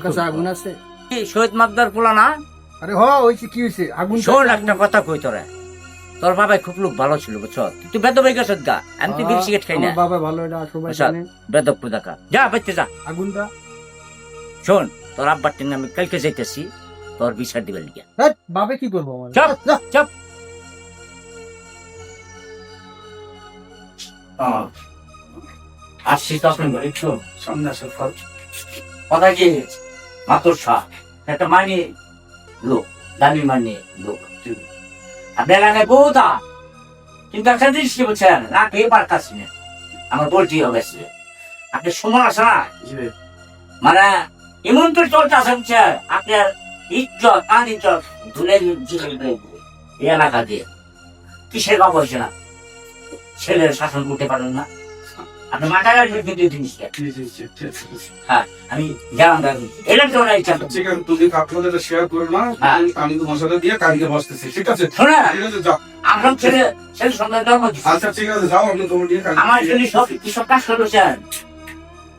তোর কাছে আগুন আছে? কি শহীদ মাকদার পোলা না? আরে হ হইছে কি হইছে? আগুন শোন একটা কথা কই তোরা। তোর বাবাই খুব লোক ভালো ছিল বুঝছ? তুই বেদ হয়ে গেছ গা। আমি তুই বিড়ি সিগারেট খাই না। বাবা ভালো এটা সবাই। জানে। পুদাকা যা বাইতে যা। আগুনটা? শোন তোর আব্বার টেনে আমি কালকে যাইতেছি। তোর বিচার দিবে লিগে ধ্যাৎ, বাবে কি করব আমার? চপ চপ। আসছি তখন একটু ফল কথা কি শাহ একটা মানে লোক দামি মানে লোক আপনার এলাকায় বহুত। কিন্তু একটা জিনিস কি বলছেন না কে পারতাছি না আমার বলছি হবে। আপনি সময় আছে না। মানে এমন তো চলতে বুঝছেন আপনার ইজ্জত আর ইজ্জত ধুলে এলাকা দিয়ে। কিসের বাবা হয়েছে না? ছেলের শাসন করতে পারেন না। আপনি মাথা রাখবেন কিন্তু এই জিনিসটা হ্যাঁ আমি গেলাম দাদু এটা তো না ইচ্ছা। ঠিক আছে তুমি আপনাদের শেয়ার করো না। হ্যাঁ। আমি তোমার সাথে দিয়ে কালকে বসতেছি ঠিক আছে? শোনা ঠিক আছে যাও। আপনার ছেলে ছেলে সন্তান জন্ম দিচ্ছে। আচ্ছা ঠিক আছে যাও আমি তোমার দিয়ে আমার ছেলে সব কিসব কাজ করেছেন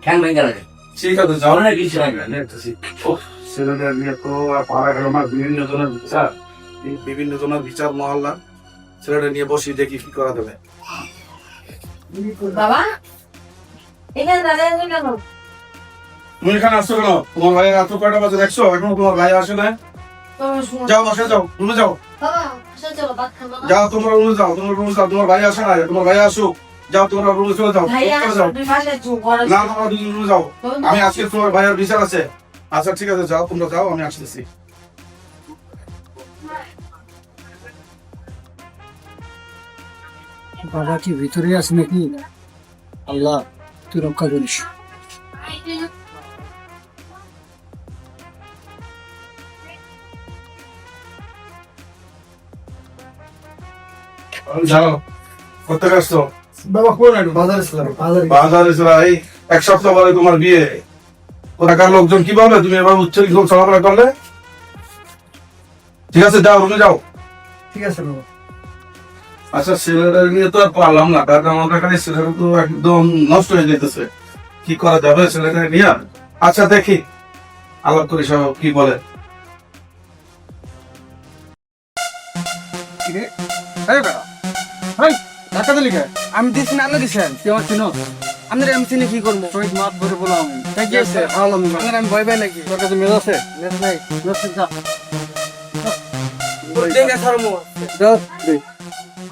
ঠ্যাং ভেঙে গেল। ঠিক আছে যাও। অনেক কিছু ছেলেদের নিয়ে তো পাড়া গেল না বিভিন্ন জনের বিচার। বিভিন্ন জনের বিচার মহল্লা ছেলেটা নিয়ে বসি দেখি কি করা দেবে বাবা তুমি এখানে আসছো কেন? তোমার ভাই এত কয়টা বাজে দেখছ? এখনও তোমার ভাই আসে না যাও বসে যাও রুমে যাও? যাও তোমরা রুমে যাও তোমার রুমে যাও। তোমার ভাই আসে না তোমার ভাই আসুক। যাও তোমরা রুমে চলে যাও। না তোমরা দুজন রুমে যাও। আমি আজকে তোমার ভাইয়ের বিচার আছে। আচ্ছা ঠিক আছে যাও তোমরা যাও আমি আসতেছি। বাবা কি ভিতরে আছে নাকি? আল্লাহ তুই রক্ষা করিস যাও কোথায় আসছো বাবা কোন একটু বাজারে ছিলাম বাজারে বাজার এই এক সপ্তাহ পরে তোমার বিয়ে। লোকজন কি বলে তুমি এবার উচ্চরিত চলাফেরা করলে? ঠিক আছে যাও রুমে যাও। ঠিক আছে বাবা। আচ্ছা ছেলেটা নিয়ে তো আর পারলাম না কারণ আমাদের এখানে ছেলেটা তো একদম নষ্ট হয়ে যেতেছে কি করা যাবে ছেলেটা নিয়ে আচ্ছা দেখি আলাপ করি সব কি বলে আমি দিছি না দিছেন তুই আমার চিনো আপনার আমি চিনি কি করব শহীদ মাত ধরে বলো আমি তাই কি আছে আলহামদুলিল্লাহ আমি ভয় পাই নাকি তোর কাছে মেজ আছে মেজ নাই মেজ যা দেখে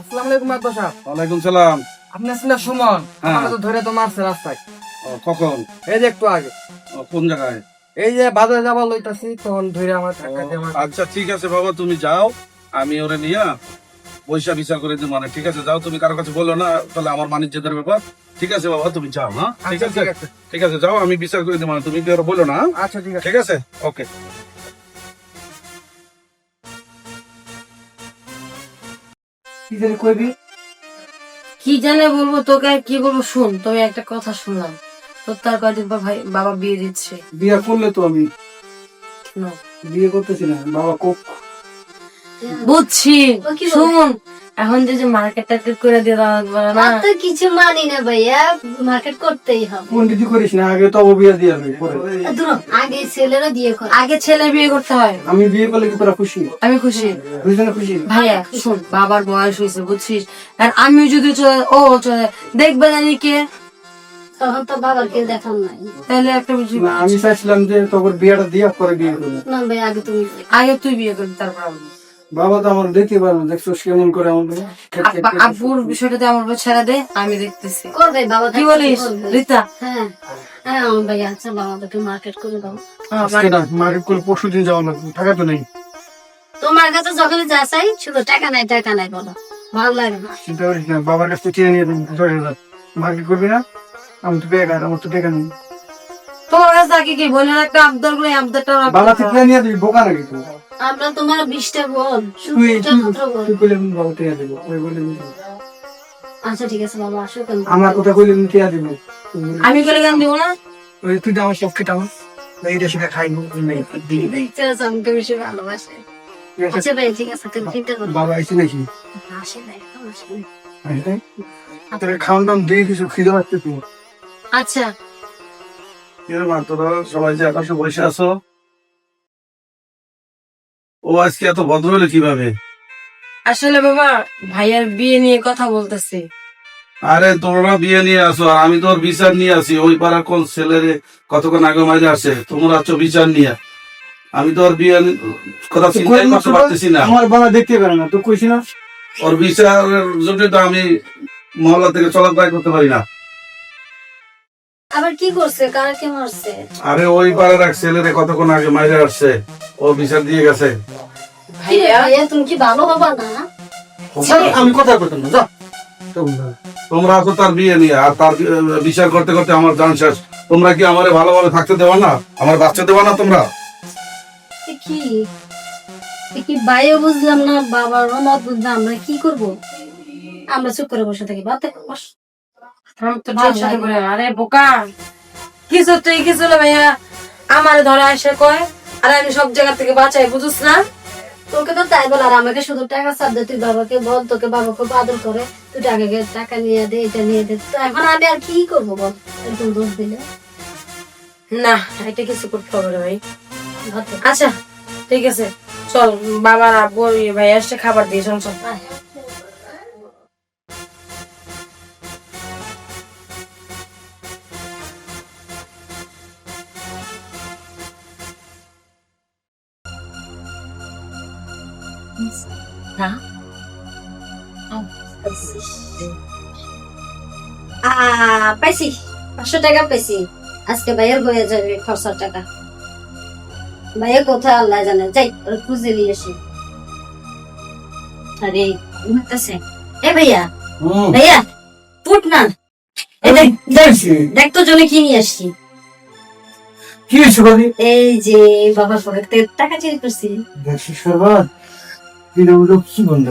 আসসালামু আলাইকুম আব্বা সাহেব। ওয়ালাইকুম সালাম। আপনি আছেন সুমন? হ্যাঁ। আমাকে তো ধরে তো মারছে রাস্তায়। ও, কখন? এই যে একটু আগে। ও, কোন জায়গায়? এই যে বাজারে যাবার লইতাছি তখন ধরে আমার টাকা দিয়ে আমার আচ্ছা ঠিক আছে বাবা তুমি যাও। আমি ওরে নিয়ে পয়সা বিচার করে দিই মানে ঠিক আছে যাও তুমি কারও কাছে বলো না তাহলে আমার বাণিজ্যদের ব্যাপার। ঠিক আছে বাবা তুমি যাও হ্যাঁ? ঠিক আচ্ছা, আছে? ঠিক আছে। ঠিক আছে যাও আমি বিচার করে দিই মানে তুমি কি ওরা বলো না হ্যাঁ? আচ্ছা ঠিক আছে। ঠিক আছে? ওকে। কি জানি কইবি? কি জানে বলব তোকে আর কি বলব শুন তুমি একটা কথা শুনলাম। তোর তার কয়দিন পর ভাই বাবা বিয়ে দিচ্ছে। বিয়ে করলে তো আমি। শোনো। বিয়ে করতেছি না বাবা কোক। বুঝছি? শুন এখন যে যে মার্কেট টার্কেট করে দিয়ে দেওয়া লাগবে না? তো কিছু মানি না ভাইয়া মার্কেট করতেই হবে। কোন কিছু করিস না আগে তো বিয়ে দিয়ে হবে আগে ছেলেরা বিয়ে করে। আগে ছেলে বিয়ে করতে হয়। আমি বিয়ে করলে কি তোরা খুশি? আমি খুশি। দুজনে খুশি? ভাইয়া শুন বাবার বয়স হয়েছে বুঝছিস? আর আমিও যদি চলে ও চলে দেখবে জানি কে? তখন তো বাবার কেউ দেখান নাই। তাহলে একটা বুঝি। আমি চাইছিলাম যে তোর বিয়েটা দিয়ে পরে বিয়ে করব। না ভাই আগে তুমি আগে তুই বিয়ে করবি তারপর আমি। বাবা তো আমার দেখতে পারব দেখছ কেমন করে আমার আব্বুর বিষয়টাতে আমার উপর ছেড়ে দে আমি দেখতেছি। করবে বাবা কি বলিস রীতা? হ্যাঁ। হ্যাঁ আমার ভাই আচ্ছা বাবা তোকে মার্কেট করে দাও মার্কেট করে পরশু দিন যাওয়া লাগবে টাকা তো নেই। তোমার কাছে যখন যা চাই শুধু টাকা নাই টাকা নাই বলো। ভালো লাগে না। চিন্তা করিস না বাবার কাছ থেকে কিনে নিয়ে মার্কেট করবি না আমি তো বেকার আমার তো বেকার নেই। তোমার কাছে আগে কি? বলে একটা আবদার করে আবদারটা আমার বাবা থেকে নিয়ে দিবি বোকা নাকি তুই? আমরা তোমার বিশটা বল শুধু তুই মাত্র বল তুই কইলে আমি বাবা টিয়া দেবো ওই বলে আচ্ছা ঠিক আছে বাবা আসো আমার কথা কইলে আমি টিয়া দেবো। আমি করে গান দিব না? ওই তুই এইটা সেটা খাইবো নেই দেখতে আছে আমাকে বেশি ভালোবাসে। আচ্ছা ভাই ঠিক আছে তুমি চিন্তা করো বাবা নাকি? আসে নাই আসে নাই। আসে নাই? তোর খাওয়ান দাম দিয়ে কিছু খিদে পাচ্ছে তুই আচ্ছা। কি তোরা সবাই যে আকাশে বসে আছো? ও আজকে এত ভদ্র হলো কীভাবে? আসলে বাবা ভাইয়ার বিয়ে নিয়ে কথা বলতেছি। আরে তোমরা বিয়ে নিয়ে আসো আর আমি তোর বিচার নিয়ে আসি। ওই পাড়ার কোন ছেলের কতক্ষণ আগে মাঝে আসে? তোমরা আছো বিচার নিয়ে। আমি তোর বিয়ে কথা চিন্তাই করতে পারতেছি না। আমার বাবা দেখতে পারে না তো কইছি না। ওর বিচারের জন্য তো আমি মহল্লা থেকে চলাফেরা করতে পারি না। আবার কি করছে? কার কে মারছে? আরে ওই পাড়ার এক ছেলেরে কতক্ষণ আগে মাইরে আসছে? ও বিচার দিয়ে গেছে। কি রে ভাইয়া তুমি কি ভালো হবা না? আমি কথা বলতাম না যা তোমরা। আছো তার বিয়ে নিয়ে আর তার বিচার করতে করতে আমার জান শেষ। তোমরা কি আমারে ভালোভাবে থাকতে দেবা না? আমার বাচ্চা দেবা না তোমরা? কি? কি বাইও বুঝলাম না বাবার মত বুঝলাম আমরা কি করব? আমরা চুপ করে বসে থাকি বাতে বস। আরে বোকা কিছু তুই কিছু না ভাইয়া। আমার ধরে আসে কয় আর আমি সব জায়গা থেকে বাঁচাই বুঝুস না? তোকে তো তাই বল আর আমাকে শুধু টাকা চাপ দে তুই বাবাকে বল তোকে বাবা খুব আদর করে। তুই টাকা টাকা নিয়ে দে এটা নিয়ে দে। তো এখন আমি আর কি করব বল? দোষ দিলে? না এটা কিছু করতে হবে ভাই। আচ্ছা ঠিক আছে। চল বাবার আব্বু ইয়ে ভাই আসছে খাবার দিয়ে চল পাইছি। পাঁচশো টাকা পাইছি। আজকে ভাইয়ের হয়ে যাবে খরচার টাকা। ভাইয়ের কোথায় আল্লাহ জানে। যাই খুঁজে নিয়ে আসি। আরে ঘুমাতেছে এ ভাইয়া ভাইয়া ফুট না। দেখ তো জন্য কি নিয়ে আসছি। কি হয়েছে বাড়ি? এই যে বাবার পকেট থেকে টাকা চেয়ে করছি। দেখছি সর্বাত কি বন্ধ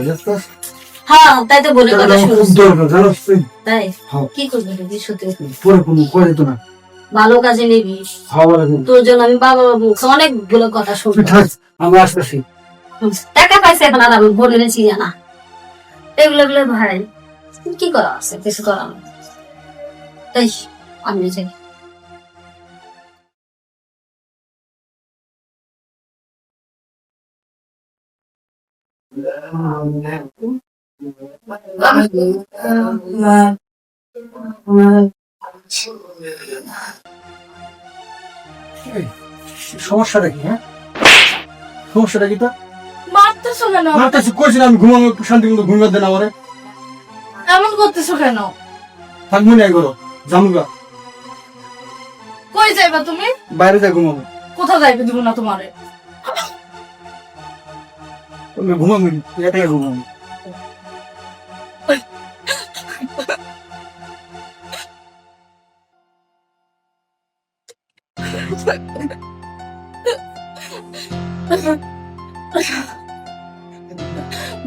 হ্যাঁ তাই তো বলে কথা শুনছি তুই হ্যাঁ। কি করবি রে পরে কোনো করে তো না। ভালো কাজে নিবি। তোর জন্য আমি বাবা মুখে অনেকগুলো কথা শুনব। থাক আমি টাকা পাইছে এখন আর আমি বলে নিয়েছি না। এগুলো এগুলো ভাই কি করা আছে? কিছু করা তাই আমি যাই। সমস্যাটা কি হ্যাঁ? সমস্যাটা কি তো? মারতেছো কেন? মারতেছি কইছি আমি ঘুমাবো একটু শান্তি মতো ঘুমিয়ে দেন আমারে। এমন করতেছো কেন? থাকব না এগুলো জামুগা। কই যাইবা তুমি? বাইরে যা ঘুমাবো। কোথা যাইবে দিব না তোমারে। ঘুমাবো এটাই ঘুমাবো।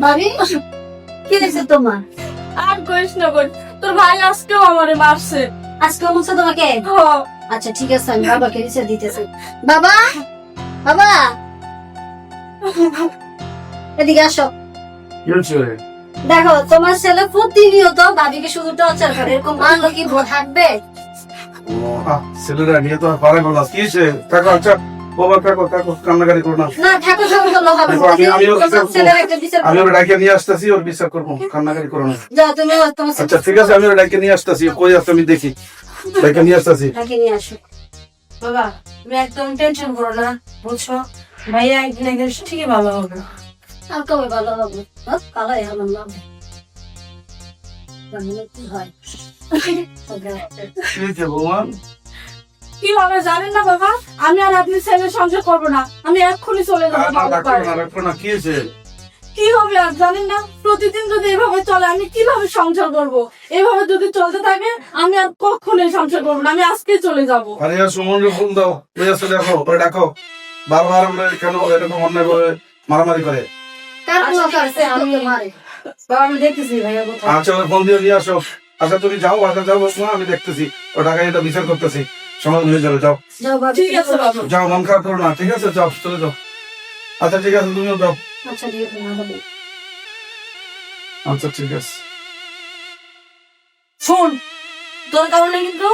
ভাবি কি দেখছে তোমার? আর কইস না তোর ভাই আজকেও আমারে মারছে। আজকে বলছে তোমাকে? আচ্ছা ঠিক আছে আমি বাবাকে রিচার্জ দিতেছি। বাবা? বাবা? এদিকে আসো। দেখো তোমার ছেলে প্রতিনিয়ত ভাবিকে শুধু টর্চার করে এরকম মানলো কি থাকবে ছেলেরা নিয়ে তো পারা গেল কি হয়েছে? থাকো আচ্ছা। বাবা থাকো থাকো কান্নাকারি করো না। আমি- ওর ডাকে নিয়ে আসতেছি ওর বিচার করব। কান্নাকারি করো না। আচ্ছা ঠিক আছে আমি ওর ডাকে নিয়ে আসতেছি। কই আছে আমি দেখি। ডাকে নিয়ে আসতেছি। ছেলেকে নিয়ে আসো। বাবা তুমি একদম টেনশন করো না বুঝছ? ভাইয়া একদিন একদিন ঠিকই ভালো হবে। আর কবে ভালো হবে? ভালো এখন হবে কি হয়? কি হয়েছে বৌমা? কি হবে জানেন না বাবা? আমি আর আপনি সংসার করব না। আমি এক্ষুনি চলে যাব আর না বাবার রাখো বাড়ি। না রাখো না কি হয়েছে? কি হবে আর জানেন না? প্রতিদিন যদি এভাবে চলে আমি কীভাবে সংসার করব? এভাবে যদি চলতে থাকে আমি আর কখনোই সংসার করব না। আমি আজকে চলে যাব। আরে সুমনকে ফোন দাও। ওই আছে? দেখো ওরে ডাকো। বারবার আমরা কেন এরকম অন্যায় ভাবে মারামারি করে? কার মারে। আমি দেখতেছি ভাইয়া কোথায়। আচ্ছা ওর ফোন দিয়ে নিয়ে আসো। আচ্ছা তুমি যাও আচ্ছা যাও আমি দেখতেছি। ও এটা বিচার করতেছি। হয়ে যাবে যাও। যাও ঠিক আছে বাবা। যাও মন খারাপ করো না ঠিক আছে? যাও চলে যাও। আচ্ছা ঠিক আছে তুমিও যাও। আচ্ছা ঠিক আছে না আচ্ছা ঠিক আছে। শোন তোর কারণে কিন্তু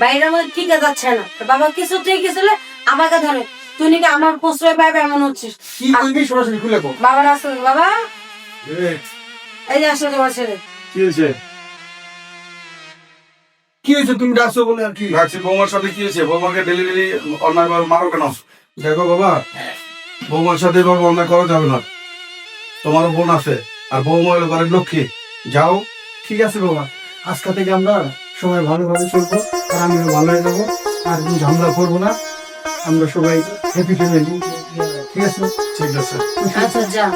বাইরের মধ্যে ঠিক যাচ্ছে না। বাবা কিছুতেই গেছিলে আমাকে ধরে তুই নাকি আমার প্রশ্রয় পাইবে এমন হচ্ছিস। কি কইবি সরাসরি খুলে কো? বাবার বাবা। এই যে আসলে তোমার ছেলে। কি হয়েছে? কি হয়েছে তুমি ডাকছো বলে আর কি? ডাকছি বৌমার সাথে কি হয়েছে? বৌমাকে ডেলিভারি অন্যায় ভাবে মারো কেন? দেখো বাবা বৌমার সাথে বাবা অন্যায় করা যাবে না। তোমার বোন আছে আর বৌমা হলো ঘরের লক্ষ্মী। যাও ঠিক আছে বাবা। আজকে থেকে আমরা সবাই ভালোভাবে চলবো আর আমিও ভালো হয়ে যাব। আর ঝামেলা করব না। আমরা সবাই হ্যাপি ফ্যামিলি ঠিক আছে? ঠিক আছে। আচ্ছা যা।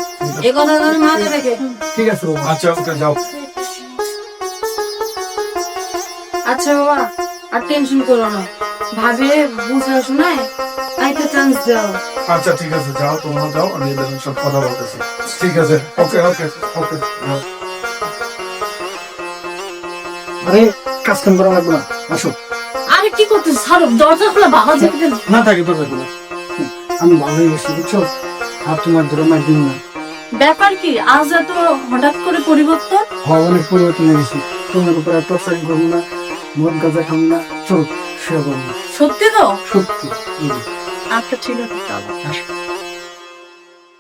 এই কথা তোর মাথায় রেখে। ঠিক আছে বাবা। আচ্ছা ওকে যাও। আচ্ছা বাবা আর টেনশন করো না। ভাবে বুঝে শোনায় একটা চান্স দাও। আচ্ছা ঠিক আছে যাও তোমরা যাও আমি এদের সব কথা বলতেছি। ঠিক আছে ওকে ওকে ওকে আরে কাজ কাম করা লাগবে না? আসো। আরে কি করছিস ছাড়ো দরজা খোলা বাবা যেতে না থাকে লাগবে না আমি ভালোই বসছি বুঝছ? আর তোমার ধরে জন্য। দিন না ব্যাপার কি? আজ এত হঠাৎ করে পরিবর্তন? হয় অনেক পরিবর্তন হয়েছে গেছি। তোমার উপরে আর সাইন করব না মদ গাঁজা খাব না। চল শুয়ে সত্যি তো? সত্যি আচ্ছা ঠিক আছে চলো।